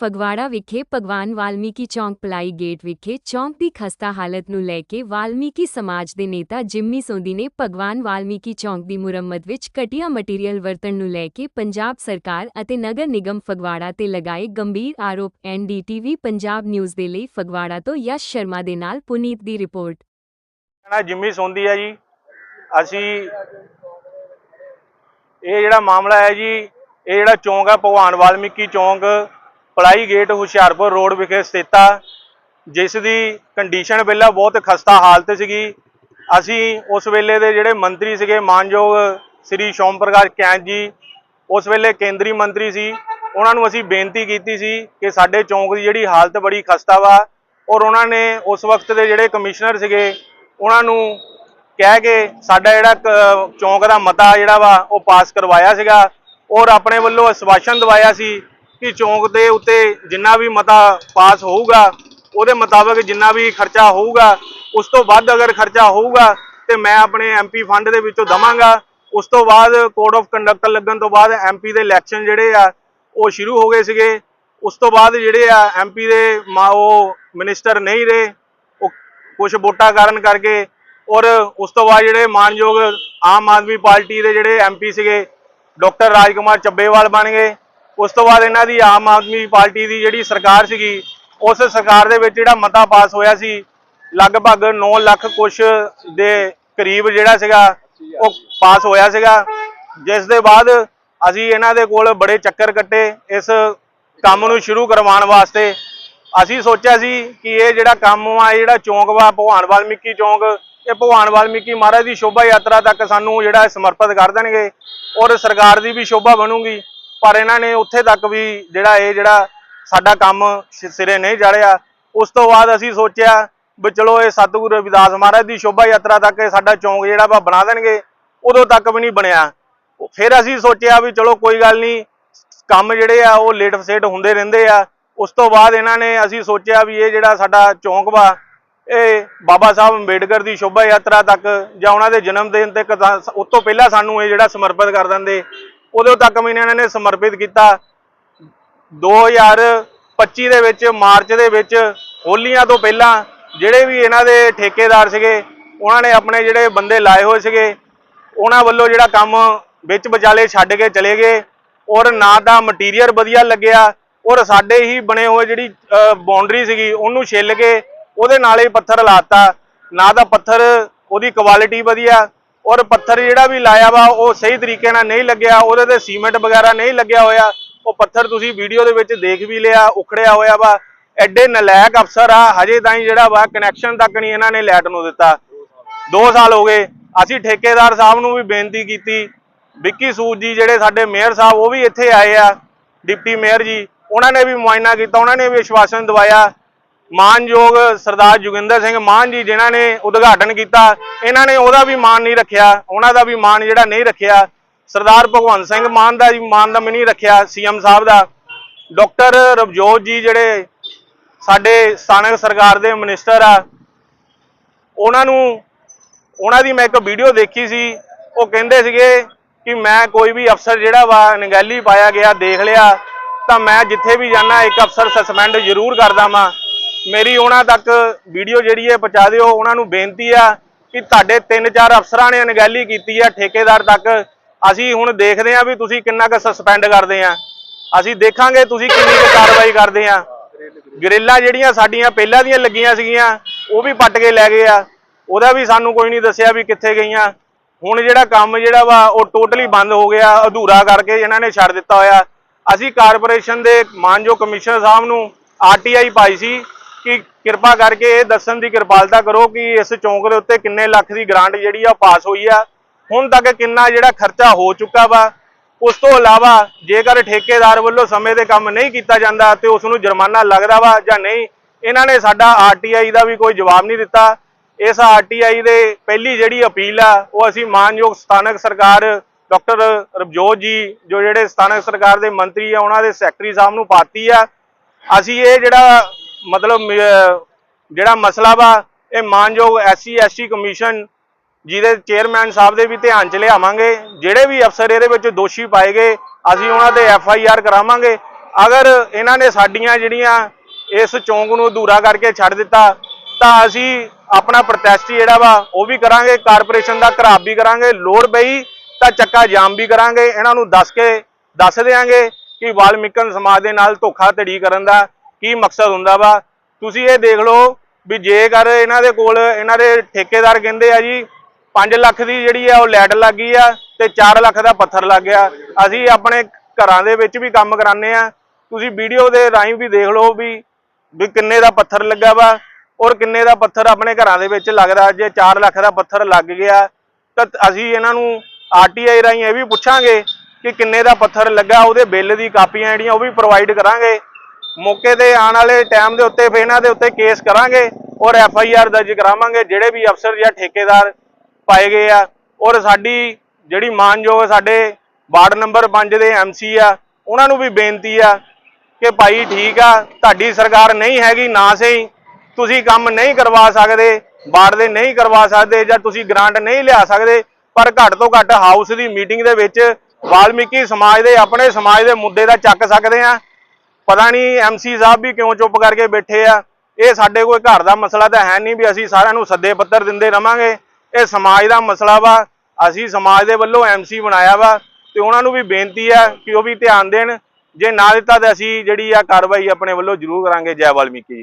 ਫਗਵਾੜਾ ਵਿਖੇ ਭਗਵਾਨ ਵਾਲਮੀਕੀ ਚੌਂਕ ply gate ਵਿਖੇ ਚੌਂਕ ਦੀ ਖਸਤਾ ਹਾਲਤ ਨੂੰ ਲੈ ਕੇ ਵਾਲਮੀਕੀ ਸਮਾਜ ਦੇ ਨੇਤਾ ਜਿੰਮੀ ਸੋਂਦੀ ਨੇ ਭਗਵਾਨ ਵਾਲਮੀਕੀ ਚੌਂਕ ਦੀ ਮੁਰੰਮਤ ਵਿੱਚ ਘਟੀਆ ਮਟੀਰੀਅਲ ਵਰਤਣ ਨੂੰ ਲੈ ਕੇ ਪੰਜਾਬ ਸਰਕਾਰ ਅਤੇ ਨਗਰ ਨਿਗਮ ਫਗਵਾੜਾ ਤੇ ਲਗਾਏ ਗੰਭੀਰ ਆਰੋਪ। ਐਨਡੀਟੀਵੀ ਪੰਜਾਬ ਨਿਊਜ਼ ਦੇ ਲਈ ਫਗਵਾੜਾ ਤੋਂ ਯਸ਼ ਸ਼ਰਮਾ ਦੇ ਨਾਲ ਪੁਨੀਤ ਦੀ ਰਿਪੋਰਟ। ਮੇਰਾ ਜਿੰਮੀ ਸੋਂਦੀ ਹੈ ਜੀ। ਅਸੀਂ ਇਹ ਜਿਹੜਾ ਮਾਮਲਾ ਹੈ ਜੀ, ਇਹ ਜਿਹੜਾ ਚੌਂਕ ਆ ਭਗਵਾਨ ਵਾਲਮੀਕੀ ਚੌਂਕ ਪਲਾਈ ਗੇਟ ਹੁਸ਼ਿਆਰਪੁਰ ਰੋਡ ਵਿਖੇ ਸਥਿਤ ਆ, ਜਿਸ ਦੀ ਕੰਡੀਸ਼ਨ ਪਹਿਲਾਂ ਬਹੁਤ ਖਸਤਾ ਹਾਲਤ ਸੀਗੀ। ਅਸੀਂ ਉਸ ਵੇਲੇ ਦੇ ਜਿਹੜੇ ਮੰਤਰੀ ਸੀਗੇ, ਮਾਨਯੋਗ ਸ੍ਰੀ ਸ਼ੋਮ ਪ੍ਰਕਾਸ਼ ਕੈਂਤ ਜੀ, ਉਸ ਵੇਲੇ ਕੇਂਦਰੀ ਮੰਤਰੀ ਸੀ। ਉਹਨਾਂ ਨੂੰ ਅਸੀਂ ਬੇਨਤੀ ਕੀਤੀ ਸੀ ਕਿ ਸਾਡੇ ਚੌਂਕ ਦੀ ਜਿਹੜੀ ਹਾਲਤ ਬੜੀ ਖਸਤਾ ਵਾ, ਔਰ ਉਹਨਾਂ ਨੇ ਉਸ ਵਕਤ ਦੇ ਜਿਹੜੇ ਕਮਿਸ਼ਨਰ ਸੀਗੇ, ਉਹਨਾਂ ਨੂੰ ਕਹਿ ਕੇ ਸਾਡਾ ਜਿਹੜਾ ਕ- ਚੌਂਕ ਦਾ ਮਤਾ ਜਿਹੜਾ ਵਾ, ਉਹ ਪਾਸ ਕਰਵਾਇਆ ਸੀਗਾ। ਔਰ ਆਪਣੇ ਵੱਲੋਂ ਆਸ਼ਵਾਸਨ ਦਵਾਇਆ ਸੀ ਕਿ ਚੌਂਕ ਦੇ ਉੱਤੇ ਜਿੰਨਾ ਵੀ ਮਤਾ ਪਾਸ ਹੋਊਗਾ, ਉਹਦੇ ਮੁਤਾਬਕ ਜਿੰਨਾ ਵੀ ਖਰਚਾ ਹੋਊਗਾ, ਉਸ ਤੋਂ ਵੱਧ ਅਗਰ ਖਰਚਾ ਹੋਊਗਾ ਤੇ ਮੈਂ ਆਪਣੇ ਐਮਪੀ ਫੰਡ ਦੇ ਵਿੱਚੋਂ ਦਵਾਂਗਾ। ਉਸ ਤੋਂ ਬਾਅਦ ਕੋਡ ਆਫ ਕੰਡਕਟ ਲੱਗਣ ਤੋਂ ਬਾਅਦ ਐਮਪੀ ਦੇ ਇਲੈਕਸ਼ਨ ਜਿਹੜੇ ਆ, ਉਹ ਸ਼ੁਰੂ ਹੋ ਗਏ ਸੀਗੇ। ਉਸ ਤੋਂ ਬਾਅਦ ਜਿਹੜੇ ਆ ਐਮਪੀ ਦੇ ਮਾ- ਉਹ ਮਿਨਿਸਟਰ ਨਹੀਂ ਰਹੇ, ਉਹ ਕੁਝ ਵੋਟਾਂ ਕਾਰਨ ਕਰਕੇ ਔਰ ਉਸ ਤੋਂ ਬਾਅਦ ਜਿਹੜੇ ਮਾਨਯੋਗ ਆਮ ਆਦਮੀ ਪਾਰਟੀ ਦੇ ਜਿਹੜੇ ਐਮਪੀ ਸੀਗੇ, ਡਾਕਟਰ ਰਾਜਕੁਮਾਰ ਚੱਬੇਵਾਲ ਬਣ ਗਏ। ਉਸ ਤੋਂ ਬਾਅਦ ਇਹਨਾਂ ਦੀ ਆਮ ਆਦਮੀ ਪਾਰਟੀ ਦੀ ਜਿਹੜੀ ਸਰਕਾਰ ਸੀਗੀ, ਉਸ ਸਰਕਾਰ ਦੇ ਵਿੱਚ ਜਿਹੜਾ ਮਤਾ ਪਾਸ ਹੋਇਆ ਸੀ, ਲਗਭਗ 9 ਲੱਖ ਕੁਛ ਦੇ ਕਰੀਬ ਜਿਹੜਾ ਸੀਗਾ, ਉਹ ਪਾਸ ਹੋਇਆ ਸੀਗਾ। ਜਿਸ ਦੇ ਬਾਅਦ ਅਸੀਂ ਇਹਨਾਂ ਦੇ ਕੋਲ ਬੜੇ ਚੱਕਰ ਕੱਟੇ ਇਸ ਕੰਮ ਨੂੰ ਸ਼ੁਰੂ ਕਰਵਾਉਣ ਵਾਸਤੇ। ਅਸੀਂ ਸੋਚਿਆ ਸੀ ਕਿ ਇਹ ਜਿਹੜਾ ਕੰਮ ਆ ਇਹ ਜਿਹੜਾ ਚੌਂਕ ਵਾ, ਭਗਵਾਨ ਵਾਲਮੀਕੀ ਚੌਂਕ, ਇਹ ਭਗਵਾਨ ਵਾਲਮੀਕੀ ਮਹਾਰਾਜ ਦੀ ਸ਼ੋਭਾ ਯਾਤਰਾ ਤੱਕ ਸਾਨੂੰ ਜਿਹੜਾ ਸਮਰਪਿਤ ਕਰ ਦੇਣਗੇ ਔਰ ਸਰਕਾਰ ਦੀ ਵੀ ਸ਼ੋਭਾ ਬਣੂਗੀ। ਪਰ ਇਹਨਾਂ ਨੇ ਉੱਥੇ ਤੱਕ ਵੀ ਜਿਹੜਾ ਇਹ ਜਿਹੜਾ ਸਾਡਾ ਕੰਮ ਸਿਰੇ ਨਹੀਂ ਚੜਿਆ ਉਸ ਤੋਂ ਬਾਅਦ ਅਸੀਂ ਸੋਚਿਆ ਵੀ ਚਲੋ ਇਹ ਸਤਿਗੁਰੂ ਰਵਿਦਾਸ ਮਹਾਰਾਜ ਦੀ ਸ਼ੋਭਾ ਯਾਤਰਾ ਤੱਕ ਇਹ ਸਾਡਾ ਚੌਂਕ ਜਿਹੜਾ ਵਾ ਬਣਾ ਦੇਣਗੇ, ਉਦੋਂ ਤੱਕ ਵੀ ਨਹੀਂ ਬਣਿਆ। ਫਿਰ ਅਸੀਂ ਸੋਚਿਆ ਵੀ ਚਲੋ ਕੋਈ ਗੱਲ ਨਹੀਂ, ਕੰਮ ਜਿਹੜੇ ਆ ਉਹ ਲੇਟ ਫਸੇਟ ਹੁੰਦੇ ਰਹਿੰਦੇ ਆ। ਉਸ ਤੋਂ ਬਾਅਦ ਇਹਨਾਂ ਨੇ ਅਸੀਂ ਸੋਚਿਆ ਵੀ ਇਹ ਜਿਹੜਾ ਸਾਡਾ ਚੌਂਕ ਵਾ, ਇਹ ਬਾਬਾ ਸਾਹਿਬ ਅੰਬੇਡਕਰ ਦੀ ਸ਼ੋਭਾ ਯਾਤਰਾ ਤੱਕ ਜਾਂ ਉਹਨਾਂ ਦੇ ਜਨਮ ਦਿਨ ਤੱਕ ਤਾਂ ਸ- ਉਸ ਤੋਂ ਪਹਿਲਾਂ ਸਾਨੂੰ ਇਹ ਜਿਹੜਾ ਸਮਰਪਿਤ ਕਰ ਦਿੰਦੇ। ਉਦੋਂ ਤੱਕ ਵੀ ਇਹਨਾਂ ਨੇ ਸਮਰਪਿਤ ਕੀਤਾ। 2025 ਦੇ ਵਿੱਚ, ਮਾਰਚ ਦੇ ਵਿੱਚ, ਹੋਲੀਆਂ ਤੋਂ ਪਹਿਲਾਂ ਜਿਹੜੇ ਵੀ ਇਹਨਾਂ ਦੇ ਠੇਕੇਦਾਰ ਸੀਗੇ, ਉਹਨਾਂ ਨੇ ਆਪਣੇ ਜਿਹੜੇ ਬੰਦੇ ਲਾਏ ਹੋਏ ਸੀਗੇ, ਉਹਨਾਂ ਵੱਲੋਂ ਜਿਹੜਾ ਕੰਮ ਵਿੱਚ ਵਿਚਾਲੇ ਛੱਡ ਕੇ ਚਲੇ ਗਏ ਔਰ ਨਾ ਤਾਂ ਮਟੀਰੀਅਲ ਵਧੀਆ ਲੱਗਿਆ ਔਰ ਸਾਡੇ ਹੀ ਬਣੇ ਹੋਏ ਜਿਹੜੀ ਬਾਉਂਡਰੀ ਸੀਗੀ, ਉਹਨੂੰ ਛਿੱਲ ਕੇ ਉਹਦੇ ਨਾਲ ਹੀ ਪੱਥਰ ਲਾਤਾ ਨਾ ਤਾਂ ਪੱਥਰ, ਉਹਦੀ ਕੁਆਲਿਟੀ ਵਧੀਆ ਔਰ ਪੱਥਰ ਜਿਹੜਾ ਵੀ ਲਾਇਆ ਵਾ, ਉਹ ਸਹੀ ਤਰੀਕੇ ਨਾਲ ਨਹੀਂ ਲੱਗਿਆ, ਉਹਦੇ ਤੇ ਸੀਮੈਂਟ ਵਗੈਰਾ ਨਹੀਂ ਲੱਗਿਆ ਹੋਇਆ। ਉਹ ਪੱਥਰ ਤੁਸੀਂ ਵੀਡੀਓ ਦੇ ਵਿੱਚ ਦੇਖ ਵੀ ਲਿਆ, ਉਖੜਿਆ ਹੋਇਆ ਵਾ। ਐਡੇ ਨਲਾਇਕ ਅਫਸਰ ਆ, ਹਜੇ ਤਾਈਂ ਜਿਹੜਾ ਵਾ ਕਨੈਕਸ਼ਨ ਤੱਕ ਨਹੀਂ ਇਹਨਾਂ ਨੇ ਲੈਟ ਨੂੰ ਦਿੱਤਾ। 2 ਸਾਲ ਹੋ ਗਏ, ਅਸੀਂ ਠੇਕੇਦਾਰ ਸਾਹਿਬ ਨੂੰ ਵੀ ਬੇਨਤੀ ਕੀਤੀ। ਵਿੱਕੀ ਸੂਦ ਜੀ ਜਿਹੜੇ ਸਾਡੇ ਮੇਅਰ ਸਾਹਿਬ, ਉਹ ਵੀ ਇੱਥੇ ਆਏ ਆ, ਡਿਪਟੀ ਮੇਅਰ ਜੀ। ਉਹਨਾਂ ਨੇ ਵੀ ਮੁਆਇਨਾ ਕੀਤਾ, ਉਹਨਾਂ ਨੇ ਵੀ ਵਿਸ਼ਵਾਸਨ ਦਵਾਇਆ। ਮਾਨਯੋਗ ਸਰਦਾਰ ਜੋਗਿੰਦਰ ਸਿੰਘ ਮਾਨ ਜੀ, ਜਿਨ੍ਹਾਂ ਨੇ ਉਦਘਾਟਨ ਕੀਤਾ, ਇਹਨਾਂ ਨੇ ਉਹਦਾ ਵੀ ਮਾਨ ਨਹੀਂ ਰੱਖਿਆ, ਉਹਨਾਂ ਦਾ ਵੀ ਮਾਨ ਜਿਹੜਾ ਨਹੀਂ ਰੱਖਿਆ। ਸਰਦਾਰ ਭਗਵੰਤ ਸਿੰਘ ਮਾਨ ਦਾ ਵੀ ਮਾਨ ਦਾ ਵੀ ਨਹੀਂ ਰੱਖਿਆ, ਸੀਐਮ ਸਾਹਿਬ ਦਾ। ਡਾਕਟਰ ਰਵਜੋਤ ਜੀ ਜਿਹੜੇ ਸਾਡੇ ਸਥਾਨਕ ਸਰਕਾਰ ਦੇ ਮਿਨਿਸਟਰ ਆ, ਉਹਨਾਂ ਨੂੰ, ਉਹਨਾਂ ਦੀ ਮੈਂ ਇੱਕ ਵੀਡੀਓ ਦੇਖੀ ਸੀ, ਉਹ ਕਹਿੰਦੇ ਸੀਗੇ ਕਿ ਮੈਂ ਕੋਈ ਵੀ ਅਫਸਰ ਜਿਹੜਾ ਵਾ, ਨਗੈਲੀ ਪਾਇਆ ਗਿਆ, ਦੇਖ ਲਿਆ, ਤਾਂ ਮੈਂ ਜਿੱਥੇ ਵੀ ਜਾਣਾ ਇੱਕ ਅਫਸਰ ਸਸਪੈਂਡ ਜ਼ਰੂਰ ਕਰਦਾ ਵਾਂ। ਮੇਰੀ ਉਹਨਾਂ ਤੱਕ ਵੀਡੀਓ ਜਿਹੜੀ ਹੈ ਪਹੁੰਚਾ ਦਿਓ। ਉਹਨਾਂ ਨੂੰ ਬੇਨਤੀ ਆ ਕਿ ਤੁਹਾਡੇ ਤਿੰਨ ਚਾਰ ਅਫਸਰਾਂ ਨੇ ਅਣਗਹਿਲੀ ਕੀਤੀ ਆ ਠੇਕੇਦਾਰ ਤੱਕ। ਅਸੀਂ ਹੁਣ ਦੇਖਦੇ ਆ ਵੀ ਤੁਸੀਂ ਕਿੰਨਾ ਕੁ ਸਸਪੈਂਡ ਕਰਦੇ ਆ। ਅਸੀਂ ਦੇਖਾਂਗੇ ਤੁਸੀਂ ਕਿੰਨੀ ਕੁ ਕਾਰਵਾਈ ਕਰਦੇ ਆ। ਗਰਿੱਲਾਂ ਜਿਹੜੀਆਂ ਸਾਡੀਆਂ ਪਹਿਲਾਂ ਦੀਆਂ ਲੱਗੀਆਂ ਸੀਗੀਆਂ, ਉਹ ਵੀ ਪੱਟ ਕੇ ਲੈ ਗਏ ਆ। ਉਹਦਾ ਵੀ ਸਾਨੂੰ ਕੋਈ ਨਹੀਂ ਦੱਸਿਆ ਵੀ ਕਿੱਥੇ ਗਈਆਂ। ਹੁਣ ਜਿਹੜਾ ਕੰਮ ਜਿਹੜਾ ਵਾ, ਉਹ ਟੋਟਲੀ ਬੰਦ ਹੋ ਗਿਆ। ਅਧੂਰਾ ਕਰਕੇ ਇਹਨਾਂ ਨੇ ਛੱਡ ਦਿੱਤਾ ਹੋਇਆ। ਅਸੀਂ ਕਾਰਪੋਰੇਸ਼ਨ ਦੇ ਮਾਨਯੋਗ ਕਮਿਸ਼ਨਰ ਸਾਹਿਬ ਨੂੰ ਆਰਟੀਆਈ ਪਾਈ ਸੀ। ਕਿ ਕਿਰਪਾ ਕਰਕੇ ਇਹ ਦੱਸਣ ਦੀ ਕਿਰਪਾਲਤਾ ਕਰੋ ਕਿ ਇਸ ਚੌਂਕ ਦੇ ਉੱਤੇ ਕਿੰਨੇ ਲੱਖ ਦੀ ਗ੍ਰਾਂਟ ਜਿਹੜੀ ਆ ਪਾਸ ਹੋਈ ਆ। ਹੁਣ ਤੱਕ ਕਿੰਨਾ ਜਿਹੜਾ ਖਰਚਾ ਹੋ ਚੁੱਕਾ ਵਾ, ਉਸ ਤੋਂ ਇਲਾਵਾ ਜੇਕਰ ਠੇਕੇਦਾਰ ਵੱਲੋਂ ਸਮੇਂ ਤੇ ਕੰਮ ਨਹੀਂ ਕੀਤਾ ਜਾਂਦਾ ਤੇ ਉਸ ਨੂੰ ਜੁਰਮਾਨਾ ਲੱਗਦਾ ਵਾ ਜਾਂ ਨਹੀਂ, ਇਹਨਾਂ ਨੇ ਸਾਡਾ ਆਰਟੀਆਈ ਦਾ ਵੀ ਕੋਈ ਜਵਾਬ ਨਹੀਂ ਦਿੱਤਾ। ਇਸ ਆਰਟੀਆਈ ਦੇ ਪਹਿਲੀ ਜਿਹੜੀ ਅਪੀਲ ਆ, ਉਹ ਅਸੀਂ ਮਾਨਯੋਗ ਸਥਾਨਕ ਸਰਕਾਰ ਡਾਕਟਰ ਰਵਜੋਤ ਜੀ, ਜੋ ਜਿਹੜੇ ਸਥਾਨਕ ਸਰਕਾਰ ਦੇ ਮੰਤਰੀ ਆ, ਉਹਨਾਂ ਦੇ ਸੈਕਟਰੀ ਸਾਹਿਬ ਨੂੰ ਪਾਤੀ ਆ। ਅਸੀਂ ਇਹ ਜਿਹੜਾ ਮਤਲਬ ਜਿਹੜਾ ਮਸਲਾ ਵਾ, ਇਹ ਮਾਨਯੋਗ ਐਸਸੀ, ਐਸਟੀ ਕਮਿਸ਼ਨ ਜਿਹਦੇ ਚੇਅਰਮੈਨ ਸਾਹਿਬ ਦੇ ਵੀ ਧਿਆਨ ਚ ਲਿਆਵਾਂਗੇ। ਜਿਹੜੇ ਵੀ ਅਫਸਰ ਇਹਦੇ ਵਿੱਚ ਦੋਸ਼ੀ ਪਾਏ ਗਏ, ਅਸੀਂ ਉਹਨਾਂ ਤੇ ਐਫ ਆਈ ਆਰ ਕਰਾਵਾਂਗੇ। ਅਗਰ ਇਹਨਾਂ ਨੇ ਸਾਡੀਆਂ ਜਿਹੜੀਆਂ ਇਸ ਚੌਂਕ ਨੂੰ ਅਧੂਰਾ ਕਰਕੇ ਛੱਡ ਦਿੱਤਾ, ਤਾਂ ਅਸੀਂ ਆਪਣਾ ਪ੍ਰੋਟੈਸਟ ਜਿਹੜਾ ਵਾ, ਉਹ ਵੀ ਕਰਾਂਗੇ। ਕਾਰਪੋਰੇਸ਼ਨ ਦਾ ਘਰਾਬ ਵੀ ਕਰਾਂਗੇ। ਲੋੜ ਪਈ ਤਾਂ ਚੱਕਾ ਜਾਮ ਵੀ ਕਰਾਂਗੇ। ਇਹਨਾਂ ਨੂੰ ਦੱਸ ਕੇ ਦੱਸ ਦੇਾਂਗੇ ਕਿ ਵਾਲਮੀਕਨ ਸਮਾਜ ਦੇ ਨਾਲ ਧੋਖਾ ਧੜੀ ਕਰਨ ਦਾ ਕੀ ਮਕਸਦ ਹੁੰਦਾ ਵਾ? ਤੁਸੀਂ ਇਹ ਦੇਖ ਲਓ ਵੀ ਜੇਕਰ ਇਹਨਾਂ ਦੇ ਕੋਲ, ਇਹਨਾਂ ਦੇ ਠੇਕੇਦਾਰ ਕਹਿੰਦੇ ਆ ਜੀ 5 ਲੱਖ ਦੀ ਜਿਹੜੀ ਆ ਉਹ ਲੈਟ ਲੱਗ ਗਈ ਆ ਤੇ 4 ਲੱਖ ਦਾ ਪੱਥਰ ਲੱਗ ਗਿਆ। ਅਸੀਂ ਆਪਣੇ ਘਰਾਂ ਦੇ ਵਿੱਚ ਵੀ ਕੰਮ ਕਰਾਉਂਦੇ ਆ। ਤੁਸੀਂ ਵੀਡੀਓ ਦੇ ਰਾਹੀਂ ਵੀ ਦੇਖ ਲਓ ਵੀ ਵੀ ਕਿੰਨੇ ਦਾ ਪੱਥਰ ਲੱਗਾ ਵਾ ਔਰ ਕਿੰਨੇ ਦਾ ਪੱਥਰ ਆਪਣੇ ਘਰਾਂ ਦੇ ਵਿੱਚ ਲੱਗਦਾ। ਜੇ 4 ਲੱਖ ਦਾ ਪੱਥਰ ਲੱਗ ਗਿਆ, ਤਾਂ ਅਸੀਂ ਇਹਨਾਂ ਨੂੰ ਆਰਟੀਆਈ ਰਾਹੀਂ ਇਹ ਵੀ ਪੁੱਛਾਂਗੇ ਕਿ ਕਿੰਨੇ ਦਾ ਪੱਥਰ ਲੱਗਾ, ਉਹਦੇ ਬਿੱਲ ਦੀ ਕਾਪੀਆਂ ਜਿਹੜੀਆਂ ਉਹ ਵੀ ਪ੍ਰੋਵਾਈਡ ਕਰਾਂਗੇ। ਮੌਕੇ ਤੇ ਆਉਣ ਵਾਲੇ ਟਾਈਮ ਦੇ ਉੱਤੇ ਫਿਰ ਇਹਨਾਂ ਦੇ ਉੱਤੇ ਕੇਸ ਕਰਾਂਗੇ ਔਰ ਐਫ ਆਈ ਆਰ ਦਰਜ ਕਰਾਵਾਂਗੇ, ਜਿਹੜੇ ਵੀ ਅਫਸਰ ਜਾਂ ਠੇਕੇਦਾਰ ਪਾਏ ਗਏ ਆ। ਔਰ ਸਾਡੀ ਜਿਹੜੀ ਮਾਨਯੋਗ ਸਾਡੇ ਵਾਰਡ ਨੰਬਰ 5 ਦੇ ਐਮਸੀ ਆ, ਉਹਨਾਂ ਨੂੰ ਵੀ ਬੇਨਤੀ ਆ ਕਿ ਭਾਈ ਠੀਕ ਆ, ਤੁਹਾਡੀ ਸਰਕਾਰ ਨਹੀਂ ਹੈਗੀ, ਨਾ ਸਹੀ, ਤੁਸੀਂ ਕੰਮ ਨਹੀਂ ਕਰਵਾ ਸਕਦੇ, ਵਾਰਡ ਦੇ ਨਹੀਂ ਕਰਵਾ ਸਕਦੇ ਜਾਂ ਤੁਸੀਂ ਗ੍ਰਾਂਟ ਨਹੀਂ ਲਿਆ ਸਕਦੇ, ਪਰ ਘੱਟ ਤੋਂ ਘੱਟ ਹਾਊਸ ਦੀ ਮੀਟਿੰਗ ਦੇ ਵਿੱਚ ਵਾਲਮੀਕੀ ਸਮਾਜ ਦੇ, ਆਪਣੇ ਸਮਾਜ ਦੇ ਮੁੱਦੇ ਦਾ ਚੱਕ ਸਕਦੇ ਆ। ਪਤਾ ਨਹੀਂ ਐਮਸੀ ਸਾਹਿਬ ਵੀ ਕਿਉਂ ਚੁੱਪ ਕਰਕੇ ਬੈਠੇ ਆ। ਇਹ ਸਾਡੇ ਕੋਈ ਘਰ ਦਾ ਮਸਲਾ ਤਾਂ ਹੈ ਨਹੀਂ ਵੀ ਅਸੀਂ ਸਾਰਿਆਂ ਨੂੰ ਸੱਦੇ ਪੱਤਰ ਦਿੰਦੇ ਰਵਾਂਗੇ। ਇਹ ਸਮਾਜ ਦਾ ਮਸਲਾ ਵਾ। ਅਸੀਂ ਸਮਾਜ ਦੇ ਵੱਲੋਂ ਐਮਸੀ ਬਣਾਇਆ ਵਾ ਤੇ ਉਹਨਾਂ ਨੂੰ ਵੀ ਬੇਨਤੀ ਆ ਕਿ ਉਹ ਵੀ ਧਿਆਨ ਦੇਣ। ਜੇ ਨਾ ਦਿੱਤਾ ਤਾਂ ਅਸੀਂ ਜਿਹੜੀ ਆ ਕਾਰਵਾਈ ਆਪਣੇ ਵੱਲੋਂ ਜ਼ਰੂਰ ਕਰਾਂਗੇ। ਜੈ ਵਾਲਮੀਕੀ ਜੀ।